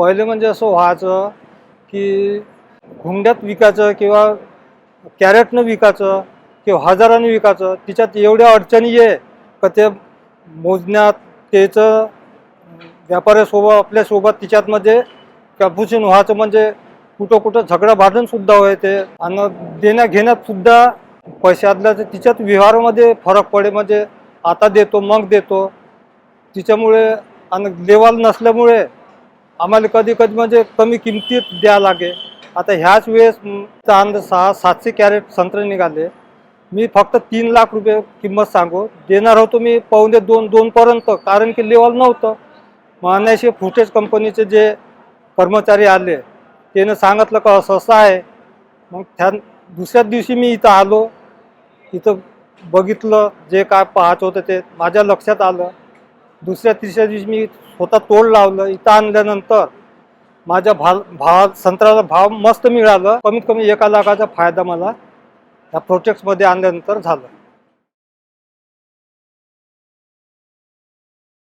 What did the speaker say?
पहिले म्हणजे असं व्हायचं की हुंड्यात विकायचं किंवा कॅरेटनं विकायचं किंवा हजारानं विकायचं तिच्यात एवढ्या अडचणी आहे का ते मोजण्यात त्याचं व्यापाऱ्यासोबत आपल्यासोबत तिच्यातमध्ये कॅपुसिन व्हायचं म्हणजे कुठं कुठं झगडा भांडणसुद्धा व्हायचे. आणि देण्या घेण्यात सुद्धा पैशातल्या तर तिच्यात व्यवहारामध्ये फरक पडे. म्हणजे आता देतो मग देतो. तिच्यामुळे आणि लेवाल नसल्यामुळे आम्हाला कधी कधी म्हणजे कमी किमतीत द्या लागे. आता ह्याच वेळेस चांद सहा सातशे कॅरेट संत्रे निघाले. मी फक्त तीन लाख रुपये किंमत सांगू. देणार होतो मी पावणे दोन दोनपर्यंत कारण की लेवल नव्हतं. मग फुटेज कंपनीचे जे कर्मचारी आले त्यानं सांगितलं का असं असं आहे. मग त्या दुसऱ्याच दिवशी मी इथं आलो. इथं बघितलं जे काय पाहायचं होतं ते माझ्या लक्षात आलं. दुसऱ्या तिसऱ्या दिवशी मी स्वतः तोड लावलं. इथं आणल्यानंतर माझ्या भा भाव संत्र्याला भाव मस्त मिळालं. कमीत कमी एका लाखाचा फायदा मला या प्रोजेक्टमध्ये आणल्यानंतर झालं.